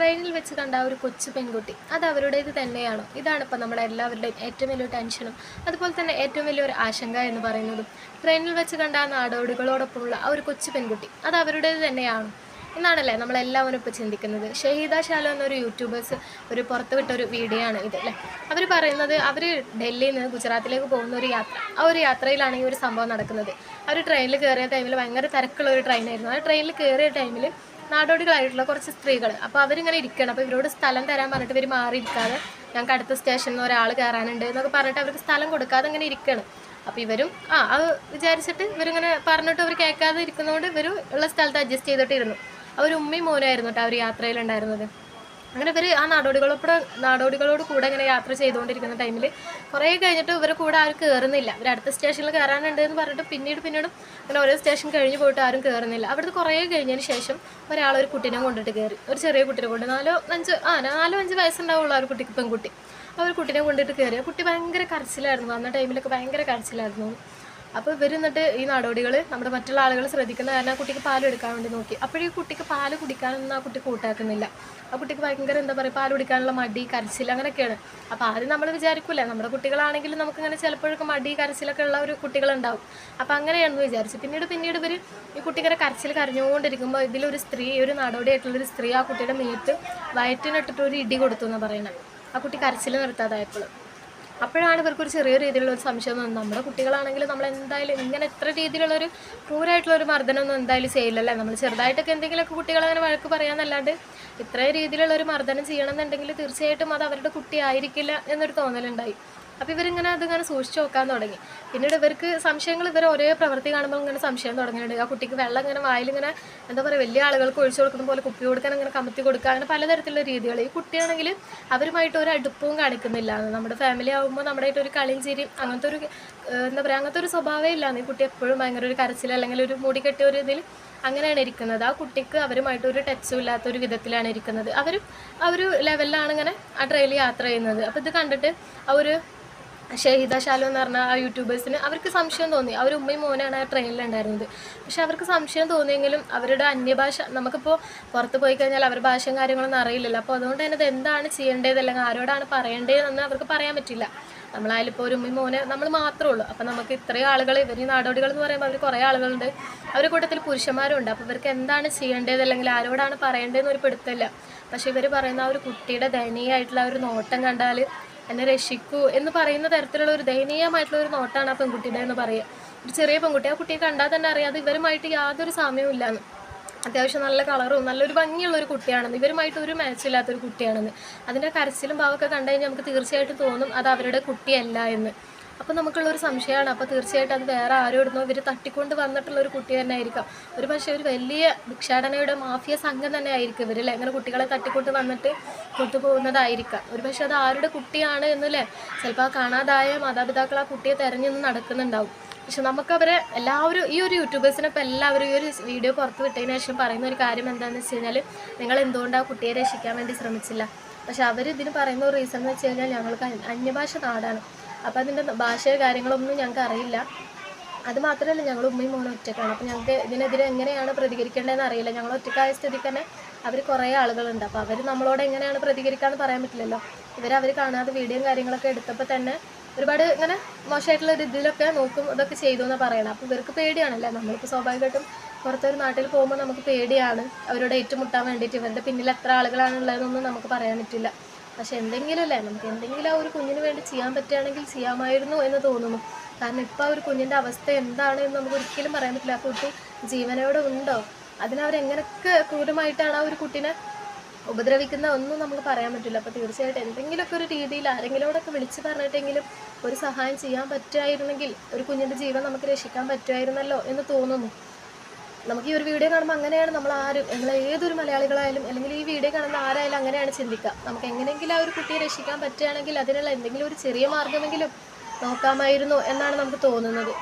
ട്രെയിനിൽ വെച്ച് കണ്ട ഒരു കൊച്ചു പെൺകുട്ടി അത് അവരുടേത് തന്നെയാണോ? ഇതാണ് ഇപ്പം നമ്മുടെ എല്ലാവരുടെയും ഏറ്റവും വലിയ ടെൻഷനും അതുപോലെ തന്നെ ഏറ്റവും വലിയൊരു ആശങ്ക എന്ന് പറയുന്നതും. ട്രെയിനിൽ വെച്ച് കണ്ട ആ നാടോടികളോടൊപ്പമുള്ള ആ ഒരു കൊച്ചു പെൺകുട്ടി അത് അവരുടേത് തന്നെയാണോ? എന്നാണല്ലേ നമ്മളെല്ലാവരും ഇപ്പോൾ ചിന്തിക്കുന്നത്. ഷഹീദ ഷാലോ എന്നൊരു യൂട്യൂബേഴ്സ് ഒരു പുറത്ത് വിട്ട ഒരു വീഡിയോ ആണ് ഇത് അല്ലേ? അവർ പറയുന്നത് അവർ ഡൽഹിയിൽ നിന്ന് ഗുജറാത്തിലേക്ക് പോകുന്ന ഒരു യാത്ര ആ ഒരു യാത്രയിലാണ് ഈ ഒരു സംഭവം നടക്കുന്നത്. അവർ ട്രെയിനിൽ കയറിയ ടൈമിൽ ഭയങ്കര തിരക്കുള്ള ഒരു ട്രെയിനായിരുന്നു. ആ ട്രെയിനിൽ കയറിയ ടൈമിൽ നാടോടികളായിട്ടുള്ള കുറച്ച് സ്ത്രീകൾ അപ്പോൾ അവരിങ്ങനെ ഇരിക്കണം. അപ്പോൾ ഇവരോട് സ്ഥലം തരാൻ പറഞ്ഞിട്ട് ഇവർ മാറിയിരിക്കാതെ ഞങ്ങൾക്ക് അടുത്ത സ്റ്റേഷനിൽ നിന്ന് ഒരാൾ കയറാനുണ്ട് എന്നൊക്കെ പറഞ്ഞിട്ട് അവർക്ക് സ്ഥലം കൊടുക്കാതെ ഇങ്ങനെ ഇരിക്കണം. അപ്പോൾ ഇവരും ആ അത് വിചാരിച്ചിട്ട് ഇവരിങ്ങനെ പറഞ്ഞിട്ട് അവർ കേൾക്കാതെ ഇരിക്കുന്നതുകൊണ്ട് ഇവർ ഉള്ള സ്ഥലത്ത് അഡ്ജസ്റ്റ് ചെയ്തിട്ടിരുന്നു. അവർ ഉമ്മയും മോനായിരുന്നു കേട്ടോ അവർ യാത്രയിലുണ്ടായിരുന്നത്. അങ്ങനെ ഇവർ ആ നാടോടികളോട് നാടോടികളോട് കൂടെ ഇങ്ങനെ യാത്ര ചെയ്തുകൊണ്ടിരിക്കുന്ന ടൈമിൽ കുറേ കഴിഞ്ഞിട്ട് ഇവരെ കൂടെ ആരും കയറുന്നില്ല ഇവർ അടുത്ത സ്റ്റേഷനിൽ കയറാനുണ്ട് എന്ന് പറഞ്ഞിട്ട് പിന്നീട് പിന്നീടും അങ്ങനെ ഓരോ സ്റ്റേഷൻ കഴിഞ്ഞ് പോയിട്ട് ആരും കയറുന്നില്ല അവിടുത്തെ കുറേ കഴിഞ്ഞതിന് ശേഷം ഒരാൾ ഒരു കുട്ടീനെ കൊണ്ടിട്ട് കയറി ഒരു ചെറിയ കുട്ടീനെ കൊണ്ട് നാലോ അഞ്ച് ആ നാലോ അഞ്ച് വയസ്സുണ്ടാവുള്ള ഒരു കുട്ടിക്ക് പെൺകുട്ടി. ഒരു കുട്ടീനെ കൊണ്ടിട്ട് കയറി കുട്ടി ഭയങ്കര കരച്ചിലായിരുന്നു. അന്ന ടൈമിലൊക്കെ ഭയങ്കര കരച്ചിലായിരുന്നു. അപ്പോൾ ഇവർ എന്നിട്ട് ഈ നടപടികൾ നമ്മുടെ മറ്റുള്ള ആളുകൾ ശ്രദ്ധിക്കുന്ന കാരണം കുട്ടിക്ക് പാൽ എടുക്കാൻ വേണ്ടി നോക്കി. അപ്പോഴേ കുട്ടിക്ക് പാൽ കുടിക്കാനൊന്നും ആ കുട്ടി കൂട്ടാക്കുന്നില്ല. ആ കുട്ടിക്ക് ഭയങ്കര എന്താ പറയുക പാൽ കുടിക്കാനുള്ള മടി കരച്ചിൽ അങ്ങനെയൊക്കെയാണ് അപ്പോൾ ആദ്യം നമ്മൾ വിചാരിക്കില്ല നമ്മുടെ കുട്ടികളാണെങ്കിലും നമുക്കിങ്ങനെ ചിലപ്പോഴൊക്കെ മടി കരച്ചിലൊക്കെ ഉള്ള ഒരു കുട്ടികളുണ്ടാവും. അപ്പോൾ അങ്ങനെയാണെന്ന് വിചാരിച്ചു. പിന്നീട് പിന്നീട് ഇവർ ഈ കുട്ടിക്കരെ കരച്ചിൽ കരഞ്ഞുകൊണ്ടിരിക്കുമ്പോൾ ഇതിലൊരു സ്ത്രീ ഒരു നടപടിയായിട്ടുള്ളൊരു സ്ത്രീ ആ കുട്ടിയുടെ മേത്ത് വയറ്റിനിട്ടിട്ട് ഒരു ഇടി കൊടുത്തു എന്ന് പറയുന്നത് ആ കുട്ടി കരച്ചിൽ നിർത്താതായപ്പോൾ അപ്പോഴാണ് ഇവർക്കൊരു ചെറിയ രീതിയിലുള്ള ഒരു സംശയം തോന്നുന്നത് നമ്മുടെ കുട്ടികളാണെങ്കിൽ നമ്മൾ എന്തായാലും ഇങ്ങനെ എത്ര രീതിയിലുള്ളൊരു ക്രൂരായിട്ടുള്ള ഒരു മർദ്ദനമൊന്നും എന്തായാലും ചെയ്യില്ലല്ലേ? നമ്മൾ ചെറുതായിട്ടൊക്കെ എന്തെങ്കിലുമൊക്കെ കുട്ടികളെ അങ്ങനെ വഴക്ക് പറയാമെന്നല്ലാണ്ട് ഇത്രയും രീതിയിലുള്ള ഒരു മർദ്ദനം ചെയ്യണമെന്നുണ്ടെങ്കിൽ തീർച്ചയായിട്ടും അത് അവരുടെ കുട്ടിയായിരിക്കില്ല എന്നൊരു തോന്നലുണ്ടായി. അപ്പോൾ ഇവരിങ്ങനെ അതിങ്ങനെ സൂക്ഷിച്ച് നോക്കാൻ തുടങ്ങി. പിന്നീട് ഇവർക്ക് സംശയങ്ങൾ ഇവർ ഒരേ പ്രവൃത്തി കാണുമ്പോൾ ഇങ്ങനെ സംശയം തുടങ്ങിയിട്ടുണ്ട് ആ കുട്ടിക്ക് വെള്ളം ഇങ്ങനെ വായിലിങ്ങനെ എന്താ പറയുക വലിയ ആളുകൾക്ക് ഒഴിച്ചു കൊടുക്കുന്ന പോലെ കുപ്പി കൊടുക്കാൻ അങ്ങനെ കമത്തി കൊടുക്കുക അങ്ങനെ പലതരത്തിലുള്ള രീതികൾ. ഈ കുട്ടിയാണെങ്കിൽ അവരുമായിട്ട് ഒരു അടുപ്പവും കാണിക്കുന്നില്ല. നമ്മുടെ ഫാമിലി ആകുമ്പോൾ നമ്മുടെ ആയിട്ട് ഒരു കളിയും ചിരിയും അങ്ങനത്തെ ഒരു എന്താ പറയുക അങ്ങനത്തെ ഒരു സ്വഭാവം ഇല്ലാന്ന് ഈ കുട്ടി എപ്പോഴും ഭയങ്കര ഒരു കരച്ചിൽ അല്ലെങ്കിൽ ഒരു മുടി കെട്ടിയ ഒരു ഇതിൽ അങ്ങനെയാണ് ഇരിക്കുന്നത്. ആ കുട്ടിക്ക് അവരുമായിട്ട് ഒരു ടച്ചും ഇല്ലാത്ത ഒരു വിധത്തിലാണ് ഇരിക്കുന്നത്. അവരും ആ ഒരു ലെവലിലാണ് ഇങ്ങനെ ആ ട്രെയിനിൽ യാത്ര ചെയ്യുന്നത്. അപ്പോൾ ഇത് കണ്ടിട്ട് ആ ഒരു ഷഹീദ ഷാലു എന്ന് പറഞ്ഞ ആ യൂട്യൂബേഴ്സിന് അവർക്ക് സംശയം തോന്നി. അവർ ഉമ്മയും മോനാണ് ആ ട്രെയിനിലുണ്ടായിരുന്നത്. പക്ഷെ അവർക്ക് സംശയം തോന്നിയെങ്കിലും അവരുടെ അന്യഭാഷ നമുക്കിപ്പോൾ പുറത്ത് പോയി കഴിഞ്ഞാൽ അവരുടെ ഭാഷയും കാര്യങ്ങളൊന്നും അറിയില്ലല്ലോ. അപ്പോൾ അതുകൊണ്ട് തന്നെ ഇത് എന്താണ് ചെയ്യേണ്ടത് അല്ലെങ്കിൽ ആരോടാണ് പറയേണ്ടതെന്ന് അവർക്ക് പറയാൻ പറ്റില്ല. നമ്മളായാലും ഇപ്പോൾ ഒരു ഉമ്മയും മോനെ നമ്മൾ മാത്രമേ ഉള്ളൂ. അപ്പോൾ നമുക്ക് ഇത്രയും ആളുകൾ ഇവർ ഈ നാടോടികൾ എന്ന് പറയുമ്പോൾ അവർ കുറേ ആളുകളുണ്ട്. അവരുടെ കൂട്ടത്തിൽ പുരുഷന്മാരുണ്ട്. അപ്പോൾ ഇവർക്ക് എന്താണ് ചെയ്യേണ്ടത് അല്ലെങ്കിൽ ആരോടാണ് പറയേണ്ടതെന്ന് ഒരു പിടുത്തമില്ല. പക്ഷേ ഇവർ പറയുന്ന ആ ഒരു കുട്ടിയുടെ ദയനീയമായിട്ടുള്ള ഒരു നോട്ടം കണ്ടാൽ എന്നെ രക്ഷിക്കൂ എന്ന് പറയുന്ന തരത്തിലുള്ള ഒരു ദയനീയമായിട്ടുള്ള ഒരു നോട്ടാണ് ആ പെൺകുട്ടിയുടെ എന്ന് പറയുക. ഒരു ചെറിയ പെൺകുട്ടി ആ കുട്ടിയെ കണ്ടാൽ തന്നെ അറിയാതെ ഇവരുമായിട്ട് യാതൊരു സാമ്യവും ഇല്ലാന്ന്. അത്യാവശ്യം നല്ല കളറും നല്ലൊരു ഭംഗിയുള്ള ഒരു കുട്ടിയാണെന്ന് ഇവരുമായിട്ട് ഒരു മാച്ച് ഇല്ലാത്തൊരു കുട്ടിയാണെന്ന്. അതിന്റെ കരച്ചിലും ഭാവമൊക്കെ കണ്ടു കഴിഞ്ഞാൽ നമുക്ക് തീർച്ചയായിട്ടും തോന്നും അത് അവരുടെ കുട്ടിയല്ല എന്ന്. അപ്പോൾ നമുക്കുള്ളൊരു സംശയമാണ്. അപ്പോൾ തീർച്ചയായിട്ടും അത് വേറെ ആരോടുന്നോ ഇവർ തട്ടിക്കൊണ്ട് വന്നിട്ടുള്ള ഒരു കുട്ടി തന്നെ ആയിരിക്കാം. ഒരു പക്ഷേ ഒരു വലിയ ഭിക്ഷാടനയുടെ മാഫിയ സംഘം തന്നെ ആയിരിക്കും ഇവരല്ലേ അങ്ങനെ കുട്ടികളെ തട്ടിക്കൊണ്ട് വന്നിട്ട് കൊണ്ടുപോകുന്നതായിരിക്കാം. ഒരു പക്ഷേ അത് ആരുടെ കുട്ടിയാണ് എന്നല്ലേ? ചിലപ്പോൾ ആ കാണാതായ മാതാപിതാക്കൾ ആ കുട്ടിയെ തെരഞ്ഞെന്ന് നടക്കുന്നുണ്ടാവും. പക്ഷെ നമുക്കവരെ എല്ലാവരും ഈ ഒരു യൂട്യൂബേഴ്സിനെ ഇപ്പോൾ എല്ലാവരും ഈ ഒരു വീഡിയോ പുറത്ത് വിട്ടതിന് ശേഷം പറയുന്ന ഒരു കാര്യം എന്താണെന്ന് വെച്ച് കഴിഞ്ഞാൽ നിങ്ങൾ എന്തുകൊണ്ട് ആ കുട്ടിയെ രക്ഷിക്കാൻ വേണ്ടി ശ്രമിച്ചില്ല? പക്ഷെ അവർ ഇതിന് പറയുന്ന ഒരു റീസൺ എന്ന് വെച്ച് കഴിഞ്ഞാൽ ഞങ്ങൾക്ക് അന്യഭാഷ നാടാണ്. അപ്പോൾ അതിന്റെ ഭാഷയോ കാര്യങ്ങളൊന്നും ഞങ്ങൾക്ക് അറിയില്ല. അത് മാത്രമല്ല ഞങ്ങൾ ഉമ്മയും മോനും ഒറ്റക്കാണ്. അപ്പോൾ ഞങ്ങൾക്ക് ഇതിനെതിരെ എങ്ങനെയാണ് പ്രതികരിക്കേണ്ടതെന്ന് അറിയില്ല. ഞങ്ങൾ ഒറ്റക്കായ സ്ഥിതിക്ക് തന്നെ അവർ കുറേ ആളുകളുണ്ട്. അപ്പോൾ അവർ നമ്മളോട് എങ്ങനെയാണ് പ്രതികരിക്കാന്ന് പറയാൻ പറ്റില്ലല്ലോ. ഇവർ അവർ കാണാതെ വീഡിയോയും കാര്യങ്ങളൊക്കെ എടുത്തപ്പോൾ തന്നെ ഒരുപാട് ഇങ്ങനെ മോശമായിട്ടുള്ള ഒരു ഇതിലൊക്കെ നോക്കും ഇതൊക്കെ ചെയ്തു എന്നാണ് പറയണം. അപ്പോൾ ഇവർക്ക് പേടിയാണല്ലേ? നമ്മളിപ്പോൾ സ്വാഭാവികമായിട്ടും പുറത്തൊരു നാട്ടിൽ പോകുമ്പോൾ നമുക്ക് പേടിയാണ് അവരോട് ഏറ്റുമുട്ടാൻ വേണ്ടിയിട്ട്. ഇവരുടെ പിന്നിൽ എത്ര ആളുകളാണുള്ളതെന്നൊന്നും നമുക്ക് പറയാൻ പറ്റില്ല. പക്ഷെ എന്തെങ്കിലും അല്ലേ നമുക്ക് എന്തെങ്കിലും ആ ഒരു കുഞ്ഞിന് വേണ്ടി ചെയ്യാൻ പറ്റുകയാണെങ്കിൽ ചെയ്യാമായിരുന്നു എന്ന് തോന്നുന്നു. കാരണം ഇപ്പോൾ ആ ഒരു കുഞ്ഞിന്റെ അവസ്ഥ എന്താണ് എന്ന് നമുക്ക് ഒരിക്കലും പറയാൻ പറ്റില്ല. ആ കുട്ടി ജീവനോടെ ഉണ്ടോ? അതിനവരെങ്ങനെയൊക്കെ ക്രൂരമായിട്ടാണ് ആ ഒരു കുട്ടീനെ ഉപദ്രവിക്കുന്ന ഒന്നും നമുക്ക് പറയാൻ പറ്റില്ല. അപ്പോൾ തീർച്ചയായിട്ടും എന്തെങ്കിലുമൊക്കെ ഒരു രീതിയിൽ ആരെങ്കിലോടൊക്കെ വിളിച്ച് പറഞ്ഞിട്ടെങ്കിലും ഒരു സഹായം ചെയ്യാൻ പറ്റുമായിരുന്നെങ്കിൽ ഒരു കുഞ്ഞിന്റെ ജീവൻ നമുക്ക് രക്ഷിക്കാൻ പറ്റുമായിരുന്നല്ലോ എന്ന് തോന്നുന്നു. നമുക്ക് ഈ ഒരു വീഡിയോ കാണുമ്പോൾ അങ്ങനെയാണ് നമ്മൾ ആരും നമ്മൾ ഏതൊരു മലയാളികളായാലും അല്ലെങ്കിൽ ഈ വീഡിയോ കാണുന്ന ആരായാലും അങ്ങനെയാണ് ചിന്തിക്കുക. നമുക്ക് എങ്ങനെയെങ്കിലും ആ ഒരു കുട്ടിയെ രക്ഷിക്കാൻ പറ്റുകയാണെങ്കിൽ അതിനുള്ള എന്തെങ്കിലും ഒരു ചെറിയ മാർഗമെങ്കിലും നോക്കാമായിരുന്നു എന്നാണ് നമുക്ക് തോന്നുന്നത്.